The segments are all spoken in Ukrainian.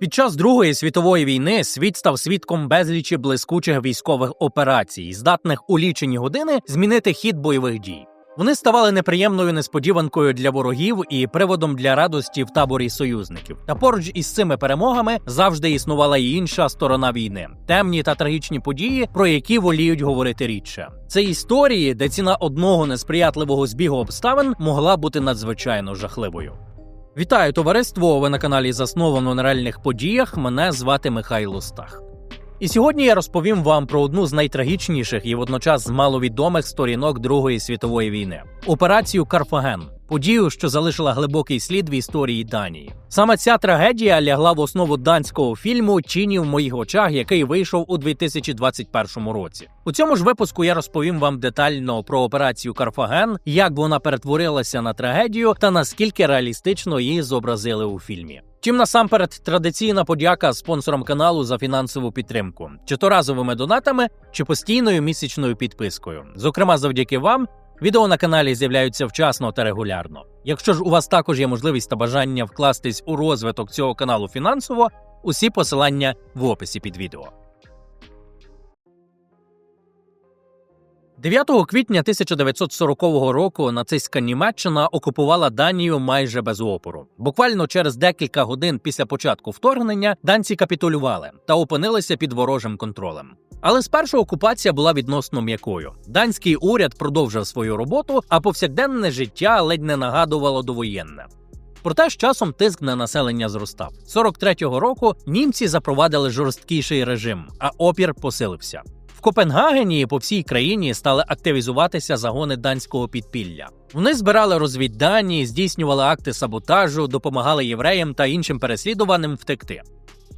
Під час Другої світової війни світ став свідком безлічі блискучих військових операцій, здатних у лічені години змінити хід бойових дій. Вони ставали неприємною несподіванкою для ворогів і приводом для радості в таборі союзників. Та поруч із цими перемогами завжди існувала й інша сторона війни темні та трагічні події, про які воліють говорити рідше. Це історії, де ціна одного несприятливого збігу обставин могла бути надзвичайно жахливою. Вітаю товариство! Ви на каналі Засновано на реальних подіях. Мене звати Михайло Стах. І сьогодні я розповім вам про одну з найтрагічніших і водночас маловідомих сторінок Другої світової війни операцію Карфаген, подію, що залишила глибокий слід в історії Данії. Саме ця трагедія лягла в основу данського фільму Чіні в моїх очах, який вийшов у 2021 році. У цьому ж випуску я розповім вам детально про операцію Карфаген, як вона перетворилася на трагедію та наскільки реалістично її зобразили у фільмі. Чим насамперед традиційна подяка спонсорам каналу за фінансову підтримку, чи то разовими донатами, чи постійною місячною підпискою. Зокрема, завдяки вам відео на каналі з'являються вчасно та регулярно. Якщо ж у вас також є можливість та бажання вкластись у розвиток цього каналу фінансово, усі посилання в описі під відео. 9 квітня 1940 року нацистська Німеччина окупувала Данію майже без опору. Буквально через декілька годин після початку вторгнення данці капітулювали та опинилися під ворожим контролем. Але спершу окупація була відносно м'якою. Данський уряд продовжив свою роботу, а повсякденне життя ледь не нагадувало довоєнне. Проте з часом тиск на населення зростав. 43-го року німці запровадили жорсткіший режим, а опір посилився. В Копенгагені по всій країні стали активізуватися загони данського підпілля. Вони збирали розвіддані, здійснювали акти саботажу, допомагали євреям та іншим переслідуваним втекти.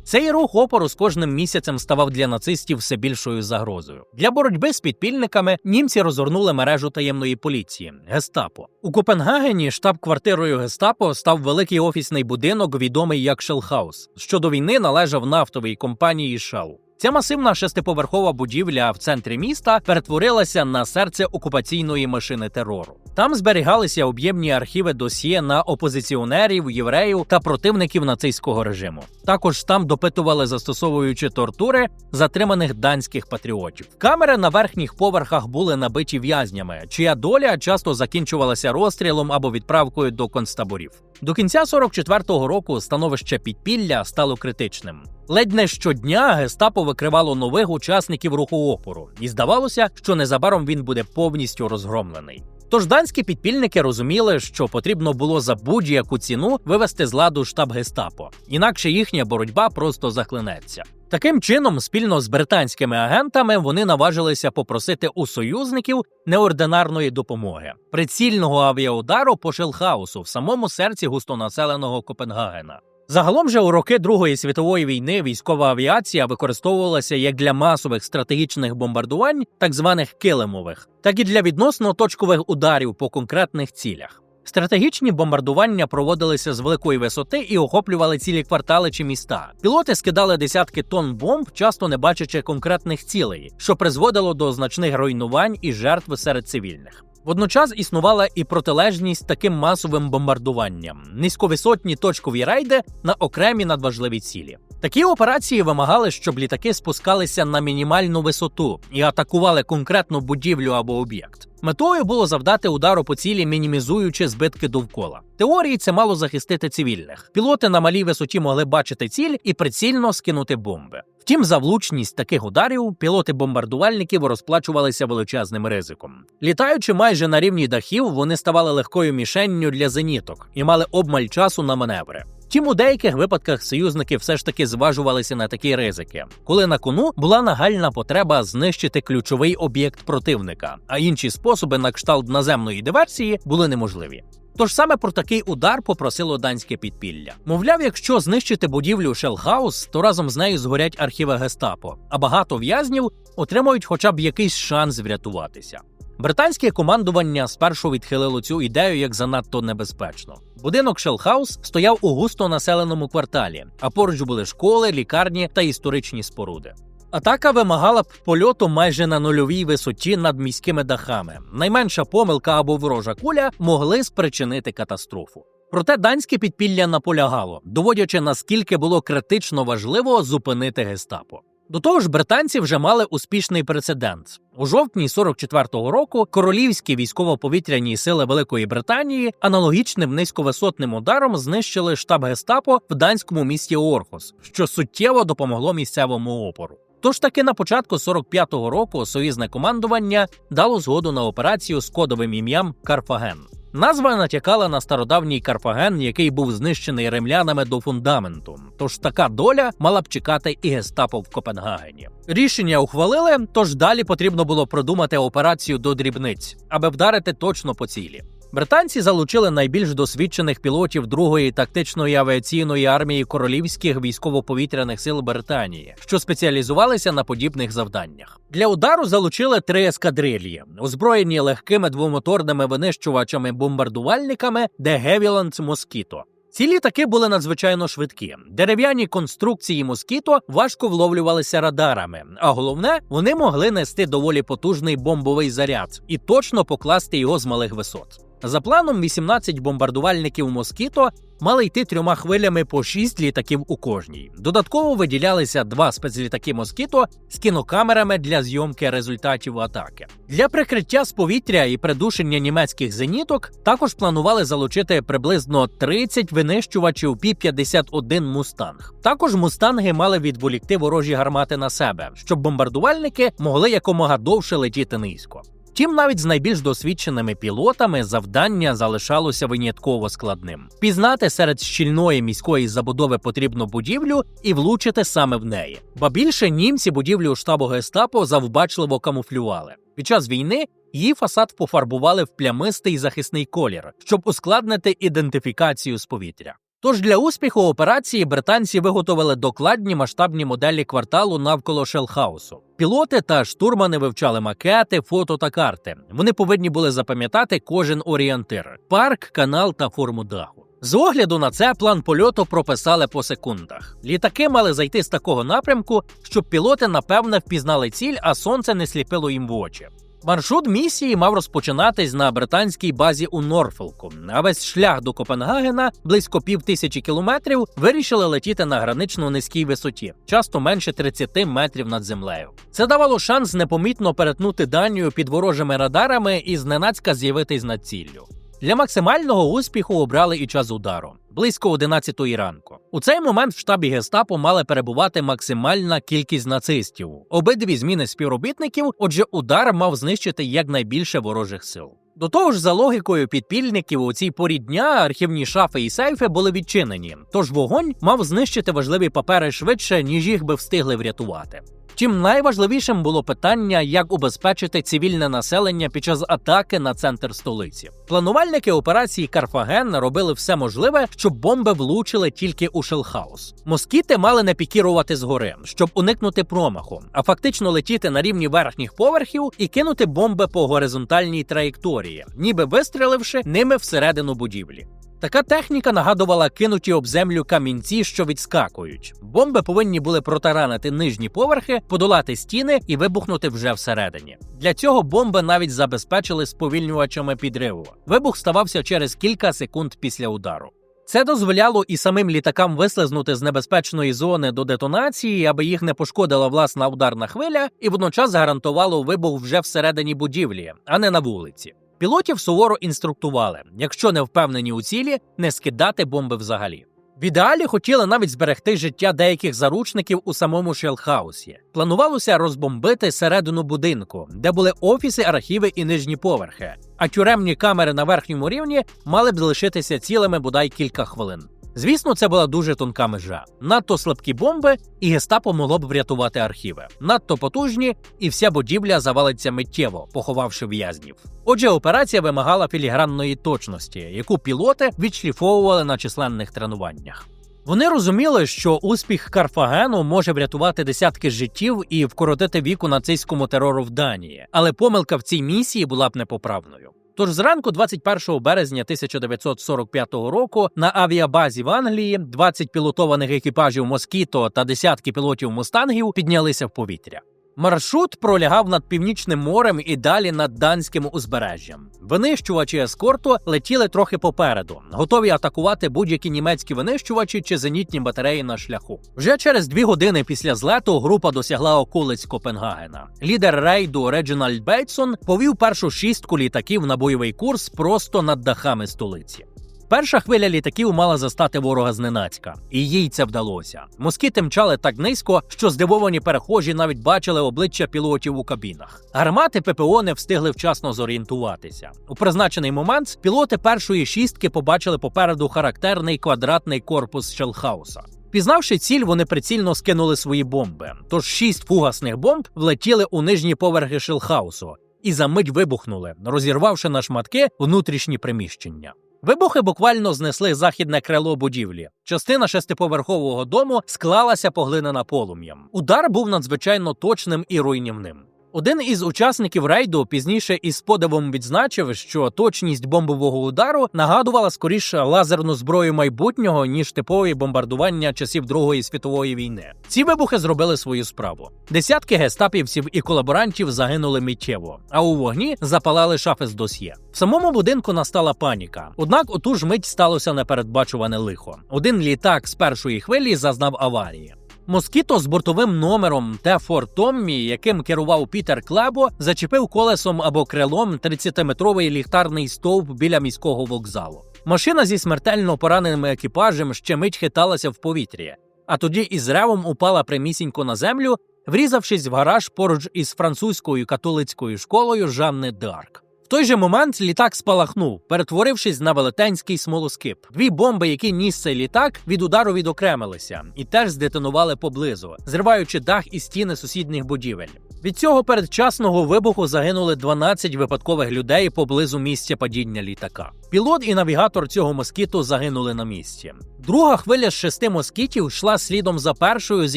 Цей рух опору з кожним місяцем ставав для нацистів все більшою загрозою. Для боротьби з підпільниками німці розгорнули мережу таємної поліції Гестапо. У Копенгагені штаб-квартирою Гестапо став великий офісний будинок, відомий як Шелхаус, що до війни належав нафтовій компанії Shell. Ця масивна шестиповерхова будівля в центрі міста перетворилася на серце окупаційної машини терору. Там зберігалися об'ємні архіви досьє на опозиціонерів, євреїв та противників нацистського режиму. Також там допитували, застосовуючи тортури затриманих данських патріотів. Камери на верхніх поверхах були набиті в'язнями, чия доля часто закінчувалася розстрілом або відправкою до концтаборів. До кінця 44-го року становище підпілля стало критичним. Ледь не щодня гестапо викривало нових учасників руху опору, і здавалося, що незабаром він буде повністю розгромлений. Тож данські підпільники розуміли, що потрібно було за будь-яку ціну вивести з ладу штаб гестапо, інакше їхня боротьба просто захлинеться. Таким чином, спільно з британськими агентами вони наважилися попросити у союзників неординарної допомоги прицільного авіаудару по Шелхаусу в самому серці густонаселеного Копенгагена. Загалом же у роки Другої світової війни військова авіація використовувалася як для масових стратегічних бомбардувань, так званих килимових, так і для відносно точкових ударів по конкретних цілях. Стратегічні бомбардування проводилися з великої висоти і охоплювали цілі квартали чи міста. Пілоти скидали десятки тонн бомб, часто не бачачи конкретних цілей, що призводило до значних руйнувань і жертв серед цивільних. Водночас існувала і протилежність таким масовим бомбардуванням, низьковисотні точкові рейди на окремі надважливі цілі. Такі операції вимагали, щоб літаки спускалися на мінімальну висоту і атакували конкретну будівлю або об'єкт. Метою було завдати удару по цілі, мінімізуючи збитки довкола. Теорії це мало захистити цивільних. Пілоти на малій висоті могли бачити ціль і прицільно скинути бомби. Втім, за влучність таких ударів пілоти-бомбардувальників розплачувалися величезним ризиком. Літаючи майже на рівні дахів, вони ставали легкою мішенню для зеніток і мали обмаль часу на маневри. Втім, у деяких випадках союзники все ж таки зважувалися на такі ризики, коли на кону була нагальна потреба знищити ключовий об'єкт противника, а інші способи на кшталт наземної диверсії були неможливі. Тож саме про такий удар попросило данське підпілля. Мовляв, якщо знищити будівлю Шелхаус, то разом з нею згорять архіви гестапо, а багато в'язнів отримають хоча б якийсь шанс врятуватися. Британське командування спершу відхилило цю ідею як занадто небезпечно. Будинок Шелхаус стояв у густо населеному кварталі, а поруч були школи, лікарні та історичні споруди. Атака вимагала б польоту майже на нульовій висоті над міськими дахами. Найменша помилка або ворожа куля могли спричинити катастрофу. Проте данське підпілля наполягало, доводячи наскільки було критично важливо зупинити гестапо. До того ж, британці вже мали успішний прецедент. У жовтні 44-го року королівські військово-повітряні сили Великої Британії аналогічним низьковисотним ударом знищили штаб гестапо в данському місті Орхус, що суттєво допомогло місцевому опору. Тож таки на початку 45-го року союзне командування дало згоду на операцію з кодовим ім'ям Карфаген. Назва натякала на стародавній Карфаген, який був знищений римлянами до фундаменту. Тож така доля мала б чекати і гестапо в Копенгагені. Рішення ухвалили, тож далі потрібно було продумати операцію до дрібниць, аби вдарити точно по цілі. Британці залучили найбільш досвідчених пілотів другої тактичної авіаційної армії королівських військово-повітряних сил Британії, що спеціалізувалися на подібних завданнях. Для удару залучили три ескадрильї, озброєні легкими двомоторними винищувачами-бомбардувальниками де Гевіланд Москіто. Ці літаки були надзвичайно швидкі. Дерев'яні конструкції москіто важко вловлювалися радарами, а головне, вони могли нести доволі потужний бомбовий заряд і точно покласти його з малих висот. За планом, 18 бомбардувальників Москіто мали йти трьома хвилями по 6 літаків у кожній. Додатково виділялися два спецлітаки Москіто з кінокамерами для зйомки результатів атаки. Для прикриття з повітря і придушення німецьких зеніток також планували залучити приблизно 30 винищувачів Пі-51 Мустанг. Також мустанги мали відволікти ворожі гармати на себе, щоб бомбардувальники могли якомога довше летіти низько. Втім, навіть з найбільш досвідченими пілотами завдання залишалося винятково складним. Пізнати серед щільної міської забудови потрібну будівлю і влучити саме в неї. Ба більше німці будівлю штабу гестапо завбачливо камуфлювали. Під час війни її фасад пофарбували в плямистий захисний колір, щоб ускладнити ідентифікацію з повітря. Тож для успіху операції британці виготовили докладні масштабні моделі кварталу навколо Шелхаусу. Пілоти та штурмани вивчали макети, фото та карти. Вони повинні були запам'ятати кожен орієнтир: парк, канал та форму даху. З огляду на це план польоту прописали по секундах. Літаки мали зайти з такого напрямку, щоб пілоти напевне впізнали ціль, а сонце не сліпило їм в очі. Маршрут місії мав розпочинатись на британській базі у Норфолку. А весь шлях до Копенгагена, близько пів тисячі кілометрів, вирішили летіти на гранично низькій висоті, часто менше 30 метрів над землею. Це давало шанс непомітно перетнути Данію під ворожими радарами і зненацька з'явитись над ціллю. Для максимального успіху обрали і час удару близько 11 ранку. У цей момент в штабі гестапо мали перебувати максимальна кількість нацистів. Обидві зміни співробітників, отже, удар мав знищити якнайбільше ворожих сил. До того ж, за логікою підпільників у цій порі дня архівні шафи і сейфи були відчинені, тож вогонь мав знищити важливі папери швидше, ніж їх би встигли врятувати. Втім, найважливішим було питання, як убезпечити цивільне населення під час атаки на центр столиці. Планувальники операції Карфаген робили все можливе, щоб бомби влучили тільки у Шелхаус. Москіти мали не пікірувати згори, щоб уникнути промаху, а фактично летіти на рівні верхніх поверхів і кинути бомби по горизонтальній траєкторії, ніби вистріливши ними всередину будівлі. Така техніка нагадувала кинуті об землю камінці, що відскакують. Бомби повинні були протаранити нижні поверхи, подолати стіни і вибухнути вже всередині. Для цього бомби навіть забезпечили сповільнювачами підриву. Вибух ставався через кілька секунд після удару. Це дозволяло і самим літакам вислизнути з небезпечної зони до детонації, аби їх не пошкодила власна ударна хвиля, і водночас гарантувало вибух вже всередині будівлі, а не на вулиці. Пілотів суворо інструктували, якщо не впевнені у цілі, не скидати бомби взагалі. В ідеалі хотіли навіть зберегти життя деяких заручників у самому Шелхаусі. Планувалося розбомбити середину будинку, де були офіси, архіви і нижні поверхи. А тюремні камери на верхньому рівні мали б залишитися цілими бодай кілька хвилин. Звісно, це була дуже тонка межа. Надто слабкі бомби, і гестапо могло б врятувати архіви. Надто потужні, і вся будівля завалиться миттєво, поховавши в'язнів. Отже, операція вимагала філігранної точності, яку пілоти відшліфовували на численних тренуваннях. Вони розуміли, що успіх Карфагену може врятувати десятки життів і вкоротити віку нацистському терору в Данії, але помилка в цій місії була б непоправною. Тож зранку, 21 березня 1945 року, на авіабазі в Англії 20 пілотованих екіпажів Москіто та десятки пілотів мустангів піднялися в повітря. Маршрут пролягав над північним морем і далі над данським узбережжям. Винищувачі ескорту летіли трохи попереду, готові атакувати будь-які німецькі винищувачі чи зенітні батареї на шляху. Вже через дві години після злету група досягла околиць Копенгагена. Лідер рейду Реджинальд Бейтсон повів першу шістку літаків на бойовий курс просто над дахами столиці. Перша хвиля літаків мала застати ворога зненацька, і їй це вдалося. Москіти мчали так низько, що здивовані перехожі навіть бачили обличчя пілотів у кабінах. Гармати ППО не встигли вчасно зорієнтуватися. У призначений момент пілоти першої шістки побачили попереду характерний квадратний корпус Шелхауса. Пізнавши ціль, вони прицільно скинули свої бомби. Тож шість фугасних бомб влетіли у нижні поверхи Шелхаусу і за мить вибухнули, розірвавши на шматки внутрішні приміщення. Вибухи буквально знесли західне крило будівлі. Частина шестиповерхового дому склалася поглинена полум'ям. Удар був надзвичайно точним і руйнівним. Один із учасників рейду пізніше із подивом відзначив, що точність бомбового удару нагадувала скоріше лазерну зброю майбутнього ніж типові бомбардування часів Другої світової війни. Ці вибухи зробили свою справу. Десятки гестапівців і колаборантів загинули миттєво, а у вогні запалали шафи з досьє. В самому будинку настала паніка. Однак у ту ж мить сталося непередбачуване лихо. Один літак з першої хвилі зазнав аварії. Москіто з бортовим номером Т-4 Томмі, яким керував Пітер Клебо, зачепив колесом або крилом 30-метровий ліхтарний стовп біля міського вокзалу. Машина зі смертельно пораненим екіпажем ще мить хиталася в повітрі, а тоді із ревом упала прямісінько на землю, врізавшись в гараж поруч із французькою католицькою школою Жанни Дарк. Той же момент літак спалахнув, перетворившись на велетенський смолоскип. Дві бомби, які ніс цей літак, від удару відокремилися і теж здетонували поблизу, зриваючи дах і стіни сусідніх будівель. Від цього передчасного вибуху загинули 12 випадкових людей поблизу місця падіння літака. Пілот і навігатор цього москіту загинули на місці. Друга хвиля з шести москітів йшла слідом за першою з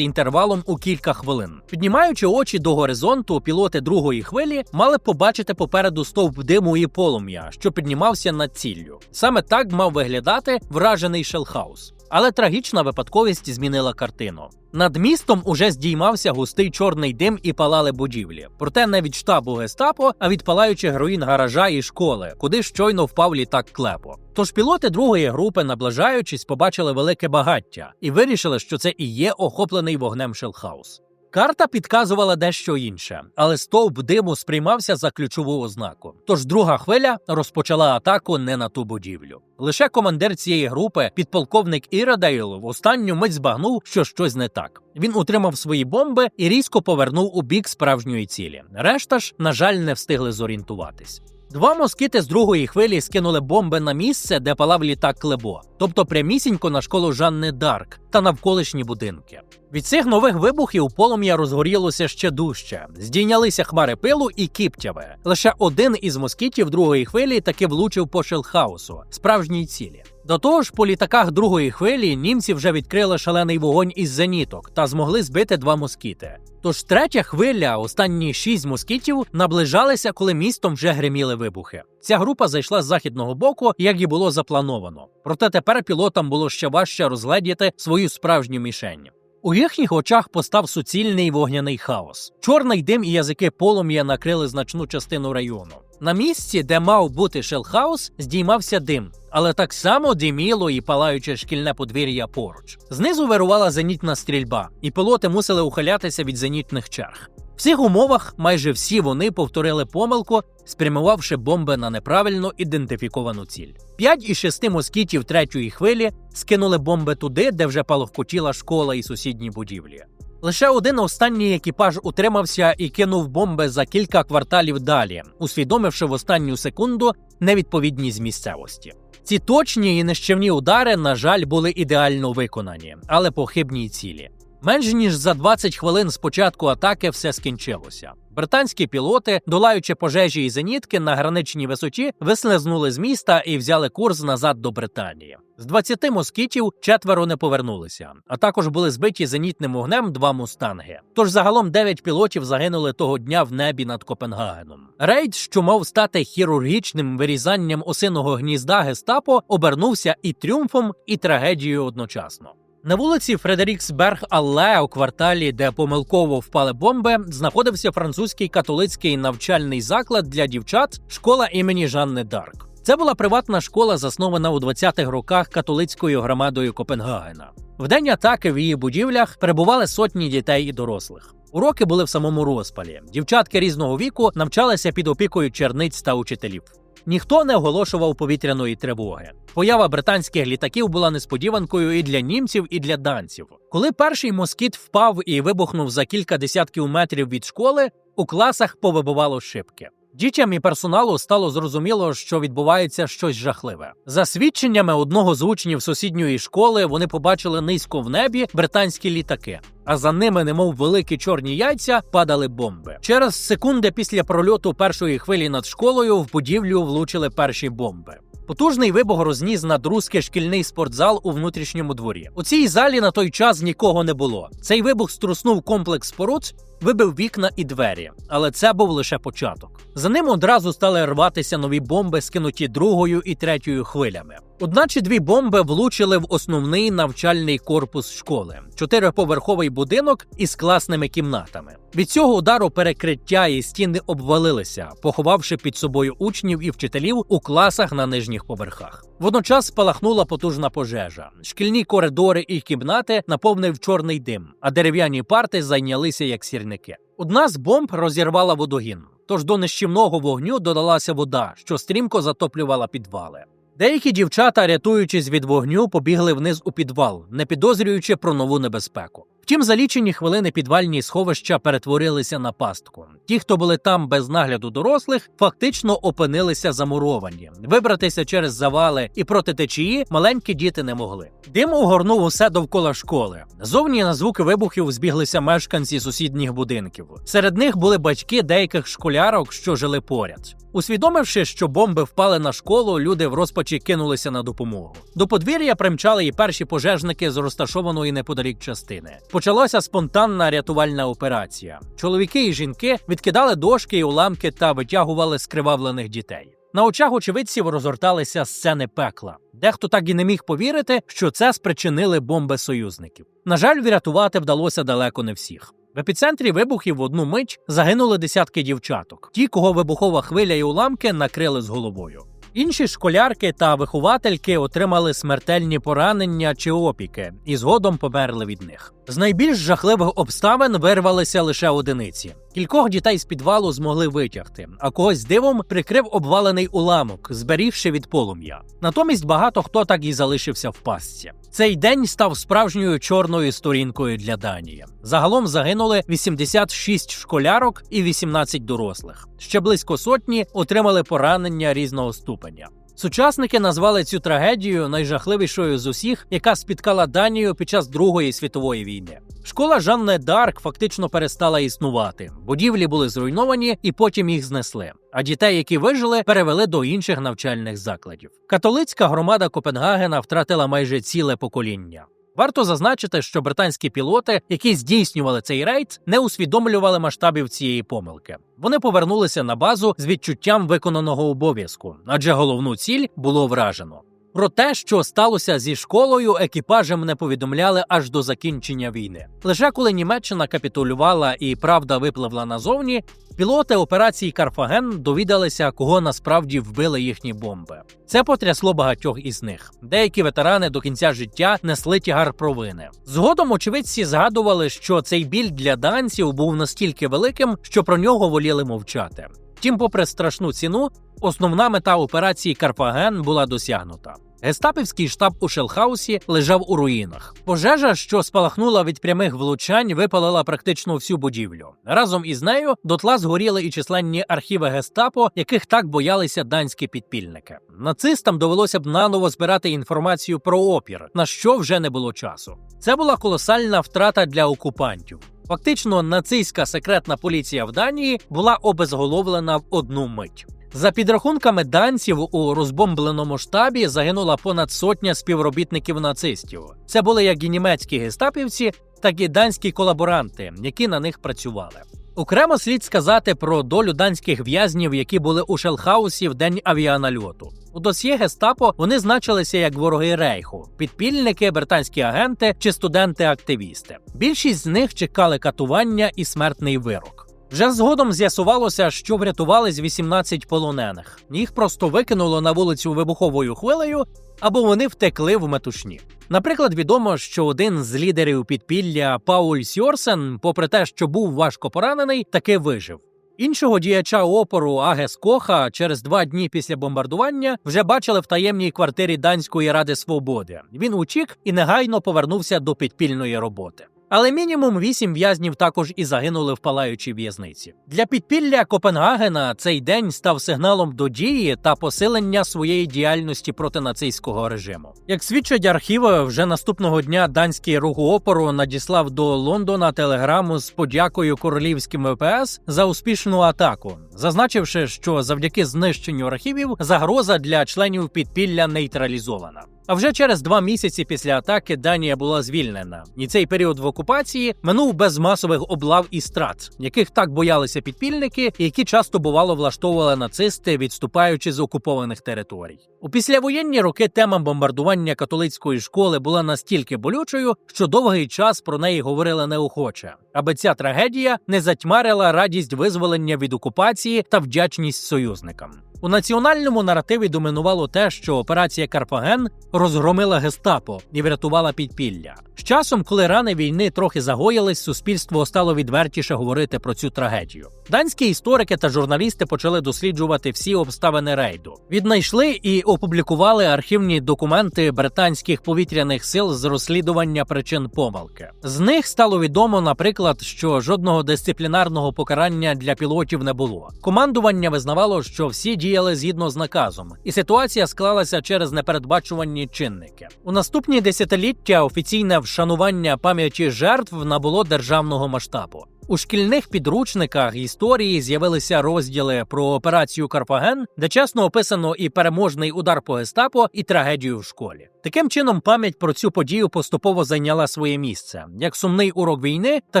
інтервалом у кілька хвилин. Піднімаючи очі до горизонту, пілоти другої хвилі мали побачити попереду стовп диму і полум'я, що піднімався над ціллю. Саме так мав виглядати вражений Шелхаус. Але трагічна випадковість змінила картину. Над містом уже здіймався густий чорний дим і палали будівлі. Проте не від штабу гестапо, а від палаючих руїн гаража і школи, куди щойно впав літак клепо. Тож пілоти другої групи, наближаючись, побачили велике багаття і вирішили, що це і є охоплений вогнем Шелхаус. Карта підказувала дещо інше, але стовп диму сприймався за ключову ознаку. Тож друга хвиля розпочала атаку не на ту будівлю. Лише командир цієї групи, підполковник Іродейл, в останню мить збагнув, що щось не так. Він утримав свої бомби і різко повернув у бік справжньої цілі. Решта ж, на жаль, не встигли зорієнтуватись. Два москіти з другої хвилі скинули бомби на місце, де палав літак Клебо, тобто прямісінько на школу Жанни Дарк та навколишні будинки. Від цих нових вибухів полум'я розгорілося ще дужче. Здійнялися хмари пилу і кіптяве. Лише один із москітів другої хвилі таки влучив по Шелхаусу, справжній цілі. До того ж, по літаках другої хвилі німці вже відкрили шалений вогонь із зеніток та змогли збити два москіти. Тож третя хвиля, останні шість москітів, наближалися, коли містом вже гриміли вибухи. Ця група зайшла з західного боку, як і було заплановано. Проте тепер пілотам було ще важче розгледіти свою справжню мішень. У їхніх очах постав суцільний вогняний хаос. Чорний дим і язики полум'я накрили значну частину району. На місці, де мав бути шелхаус, здіймався дим, але так само диміло і палаюче шкільне подвір'я поруч. Знизу вирувала зенітна стрільба, і пілоти мусили ухилятися від зенітних черг. В цих умовах майже всі вони повторили помилку, спрямувавши бомби на неправильно ідентифіковану ціль. П'ять із шести москітів третьої хвилі скинули бомби туди, де вже палохкотіла школа і сусідні будівлі. Лише один останній екіпаж утримався і кинув бомби за кілька кварталів далі, усвідомивши в останню секунду невідповідність місцевості. Ці точні і нищівні удари, на жаль, були ідеально виконані, але по хибній цілі. Менш ніж за 20 хвилин з початку атаки все скінчилося. Британські пілоти, долаючи пожежі і зенітки на граничній висоті, вислизнули з міста і взяли курс назад до Британії. З 20 москітів четверо не повернулися, а також були збиті зенітним вогнем два мустанги. Тож загалом 9 пілотів загинули того дня в небі над Копенгагеном. Рейд, що мав стати хірургічним вирізанням осиного гнізда гестапо, обернувся і тріумфом, і трагедією одночасно. На вулиці Фредеріксберг Алле у кварталі, де помилково впали бомби, знаходився французький католицький навчальний заклад для дівчат, школа імені Жанни Дарк. Це була приватна школа, заснована у 20-х роках католицькою громадою Копенгагена. В день атаки в її будівлях перебували сотні дітей і дорослих. Уроки були в самому розпалі. Дівчатки різного віку навчалися під опікою черниць та учителів. Ніхто не оголошував повітряної тривоги. Поява британських літаків була несподіванкою і для німців, і для данців. Коли перший москіт впав і вибухнув за кілька десятків метрів від школи, у класах повибивало шибки. Дітям і персоналу стало зрозуміло, що відбувається щось жахливе. За свідченнями одного з учнів сусідньої школи, вони побачили низько в небі британські літаки, а за ними, немов великі чорні яйця, падали бомби. Через секунди після прольоту першої хвилі над школою в будівлю влучили перші бомби. Потужний вибух розніс над руський шкільний спортзал у внутрішньому дворі. У цій залі на той час нікого не було. Цей вибух струснув комплекс споруд, вибив вікна і двері, але це був лише початок. За ним одразу стали рватися нові бомби, скинуті другою і третьою хвилями. Одна чи дві бомби влучили в основний навчальний корпус школи чотириповерховий будинок із класними кімнатами. Від цього удару перекриття і стіни обвалилися, поховавши під собою учнів і вчителів у класах на нижніх поверхах. Водночас спалахнула потужна пожежа. Шкільні коридори і кімнати наповнив чорний дим, а дерев'яні парти зайнялися як сірники. Одна з бомб розірвала водогін. Тож до нищівного вогню додалася вода, що стрімко затоплювала підвали. Деякі дівчата, рятуючись від вогню, побігли вниз у підвал, не підозрюючи про нову небезпеку. Втім, за лічені хвилини підвальні сховища перетворилися на пастку. Ті, хто були там без нагляду дорослих, фактично опинилися замуровані. Вибратися через завали і проти течії маленькі діти не могли. Дим огорнув усе довкола школи. Зовні на звуки вибухів збіглися мешканці сусідніх будинків. Серед них були батьки деяких школярок, що жили поряд. Усвідомивши, що бомби впали на школу, люди в розпачі кинулися на допомогу. До подвір'я примчали і перші пожежники з розташованої неподалік частини. Почалася спонтанна рятувальна операція. Чоловіки і жінки відкидали дошки і уламки та витягували скривавлених дітей. На очах очевидців розгорталися сцени пекла. Дехто так і не міг повірити, що це спричинили бомби союзників. На жаль, врятувати вдалося далеко не всіх. В епіцентрі вибухів в одну мить загинули десятки дівчаток, ті, кого вибухова хвиля і уламки накрили з головою. Інші школярки та виховательки отримали смертельні поранення чи опіки і згодом померли від них. З найбільш жахливих обставин вирвалися лише одиниці. Кількох дітей з підвалу змогли витягти, а когось дивом прикрив обвалений уламок, зберігши від полум'я. Натомість багато хто так і залишився в пастці. Цей день став справжньою чорною сторінкою для Данії. Загалом загинули 86 школярок і 18 дорослих. Ще близько сотні отримали поранення різного ступеня. Сучасники назвали цю трагедію найжахливішою з усіх, яка спіткала Данію під час Другої світової війни. Школа Жанне Дарк фактично перестала існувати. Будівлі були зруйновані і потім їх знесли. А дітей, які вижили, перевели до інших навчальних закладів. Католицька громада Копенгагена втратила майже ціле покоління. Варто зазначити, що британські пілоти, які здійснювали цей рейд, не усвідомлювали масштабів цієї помилки. Вони повернулися на базу з відчуттям виконаного обов'язку, адже головну ціль було вражено. Про те, що сталося зі школою, екіпажем не повідомляли аж до закінчення війни. Лише коли Німеччина капітулювала і правда випливла назовні, пілоти операції Карфаген довідалися, кого насправді вбили їхні бомби. Це потрясло багатьох із них. Деякі ветерани до кінця життя несли тягар провини. Згодом очевидці згадували, що цей біль для данців був настільки великим, що про нього воліли мовчати. Втім, попри страшну ціну, основна мета операції Карфаген була досягнута. Гестапівський штаб у Шелхаусі лежав у руїнах. Пожежа, що спалахнула від прямих влучань, випалила практично всю будівлю. Разом із нею дотла згоріли і численні архіви гестапо, яких так боялися данські підпільники. Нацистам довелося б наново збирати інформацію про опір, на що вже не було часу. Це була колосальна втрата для окупантів. Фактично, нацистська секретна поліція в Данії була обезголовлена в одну мить. За підрахунками данців у розбомбленому штабі загинула понад сотня співробітників нацистів. Це були як і німецькі гестапівці, так і данські колаборанти, які на них працювали. Окремо слід сказати про долю данських в'язнів, які були у Шелхаусі в день авіанальоту. У досьє Гестапо вони значилися як вороги рейху, підпільники, британські агенти чи студенти-активісти. Більшість з них чекали катування і смертний вирок. Вже згодом з'ясувалося, що врятували з 18 полонених. Їх просто викинуло на вулицю вибуховою хвилею, або вони втекли в метушні. Наприклад, відомо, що один з лідерів підпілля Пауль Сьорсен, попри те, що був важко поранений, таки вижив. Іншого діяча опору Агес Коха через два дні після бомбардування вже бачили в таємній квартирі Данської ради свободи. Він утік і негайно повернувся до підпільної роботи. Але мінімум вісім в'язнів також і загинули в палаючій в'язниці. Для підпілля Копенгагена цей день став сигналом до дії та посилення своєї діяльності проти нацистського режиму. Як свідчать архіви, вже наступного дня данський рух опору надіслав до Лондона телеграму з подякою королівським ВПС за успішну атаку, зазначивши, що завдяки знищенню архівів загроза для членів підпілля нейтралізована. А вже через два місяці після атаки Данія була звільнена, і цей період в окупації минув без масових облав і страт, яких так боялися підпільники, які часто бувало влаштовували нацисти, відступаючи з окупованих територій. У післявоєнні роки тема бомбардування католицької школи була настільки болючою, що довгий час про неї говорили неохоче, аби ця трагедія не затьмарила радість визволення від окупації та вдячність союзникам. У національному наративі домінувало те, що операція Карпаген розгромила гестапо і врятувала підпілля. З часом, коли рани війни трохи загоїлись, суспільство стало відвертіше говорити про цю трагедію. Данські історики та журналісти почали досліджувати всі обставини рейду. Віднайшли і опублікували архівні документи британських повітряних сил з розслідування причин помилки. З них стало відомо, наприклад, що жодного дисциплінарного покарання для пілотів не було. Командування визнавало, що всі діяли згідно з наказом, і ситуація склалася через непередбачувані чинники. У наступні десятиліття офіційне вшанування пам'яті жертв набуло державного масштабу. У шкільних підручниках історії з'явилися розділи про операцію Карфаген, де чесно описано і переможний удар по гестапо, і трагедію в школі. Таким чином, пам'ять про цю подію поступово зайняла своє місце як сумний урок війни та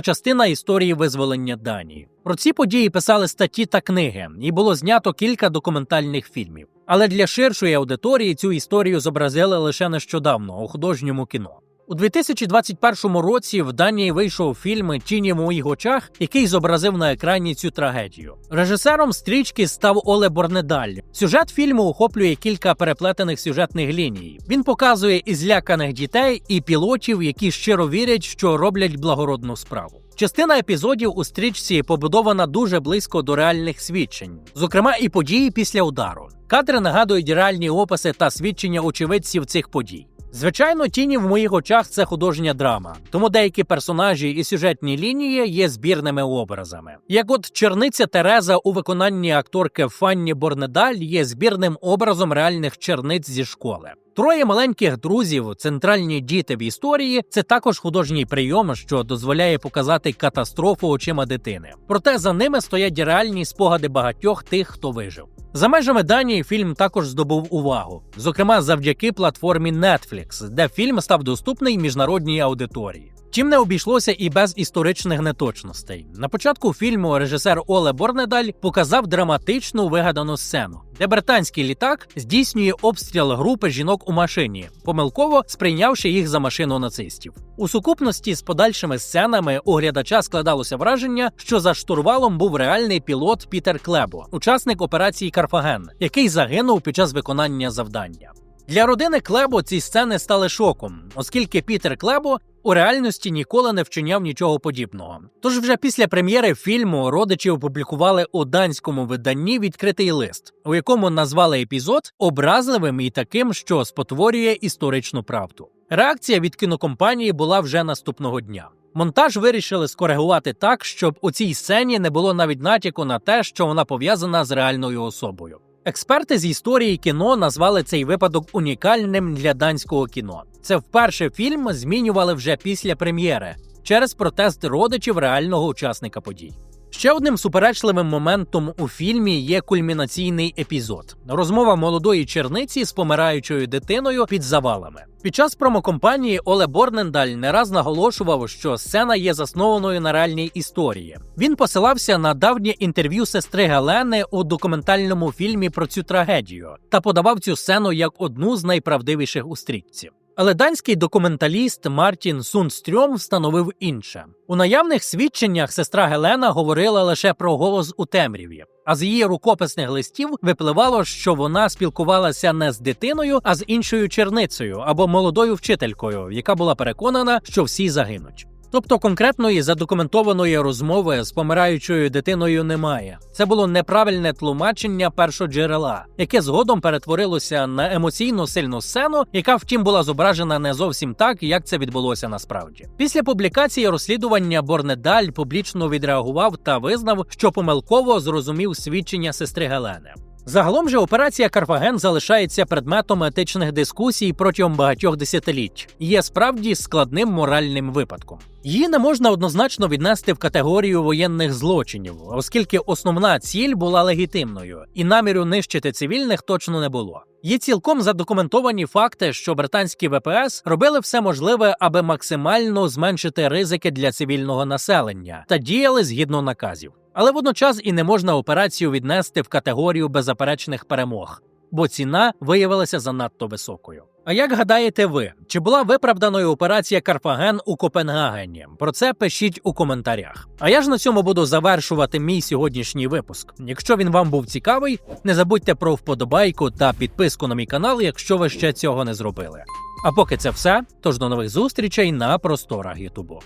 частина історії визволення Данії. Про ці події писали статті та книги, і було знято кілька документальних фільмів. Але для ширшої аудиторії цю історію зобразили лише нещодавно у художньому кіно. У 2021 році в Данії вийшов фільм Тіні в моїх очах, який зобразив на екрані цю трагедію. Режисером стрічки став Оле Борнедаль. Сюжет фільму охоплює кілька переплетених сюжетних ліній. Він показує і зляканих дітей, і пілотів, які щиро вірять, що роблять благородну справу. Частина епізодів у стрічці побудована дуже близько до реальних свідчень, зокрема і події після удару. Кадри нагадують реальні описи та свідчення очевидців цих подій. Звичайно, тіні в моїх очах це художня драма, тому деякі персонажі і сюжетні лінії є збірними образами. Як от черниця Тереза у виконанні акторки Фанні Борнедаль є збірним образом реальних черниць зі школи. Троє маленьких друзів, центральні діти в історії це також художній прийом, що дозволяє показати катастрофу очима дитини. Проте за ними стоять реальні спогади багатьох тих, хто вижив. За межами Данії фільм також здобув увагу, зокрема завдяки платформі Netflix, де фільм став доступний міжнародній аудиторії. Втім, не обійшлося і без історичних неточностей. На початку фільму режисер Оле Борнедаль показав драматичну вигадану сцену, де британський літак здійснює обстріл групи жінок у машині, помилково сприйнявши їх за машину нацистів. У сукупності з подальшими сценами у глядача складалося враження, що за штурвалом був реальний пілот Пітер Клебо, учасник операції Карфаген, який загинув під час виконання завдання. Для родини Клебо ці сцени стали шоком, оскільки Пітер Клебо у реальності ніколи не вчиняв нічого подібного. Тож вже після прем'єри фільму родичі опублікували у данському виданні відкритий лист, у якому назвали епізод образливим і таким, що спотворює історичну правду. Реакція від кінокомпанії була вже наступного дня. Монтаж вирішили скоригувати так, щоб у цій сцені не було навіть натяку на те, що вона пов'язана з реальною особою. Експерти з історії кіно назвали цей випадок унікальним для данського кіно. Це вперше фільм змінювали вже після прем'єри через протест родичів реального учасника подій. Ще одним суперечливим моментом у фільмі є кульмінаційний епізод розмова молодої черниці з помираючою дитиною під завалами. Під час промокомпанії Оле Борнендаль не раз наголошував, що сцена є заснованою на реальній історії. Він посилався на давнє інтерв'ю сестри Гелени у документальному фільмі про цю трагедію та подавав цю сцену як одну з найправдивіших у стрічці. Але данський документаліст Мартін Сунстрьом встановив інше. У наявних свідченнях сестра Гелена говорила лише про голос у темряві. А з її рукописних листів випливало, що вона спілкувалася не з дитиною, а з іншою черницею або молодою вчителькою, яка була переконана, що всі загинуть. Тобто конкретної задокументованої розмови з помираючою дитиною немає. Це було неправильне тлумачення першоджерела, яке згодом перетворилося на емоційно сильну сцену, яка втім була зображена не зовсім так, як це відбулося насправді. Після публікації розслідування Борнедаль публічно відреагував та визнав, що помилково зрозумів свідчення сестри Гелени. Загалом же операція Карфаген залишається предметом етичних дискусій протягом багатьох десятиліть є справді складним моральним випадком. Її не можна однозначно віднести в категорію воєнних злочинів, оскільки основна ціль була легітимною, і наміру нищити цивільних точно не було. Є цілком задокументовані факти, що британські ВПС робили все можливе, аби максимально зменшити ризики для цивільного населення та діяли згідно наказів. Але водночас і не можна операцію віднести в категорію беззаперечних перемог, бо ціна виявилася занадто високою. А як гадаєте ви, чи була виправданою операція Карфаген у Копенгагені? Про це пишіть у коментарях. А я ж на цьому буду завершувати мій сьогоднішній випуск. Якщо він вам був цікавий, не забудьте про вподобайку та підписку на мій канал, якщо ви ще цього не зробили. А поки це все, тож до нових зустрічей на просторах Ютубу.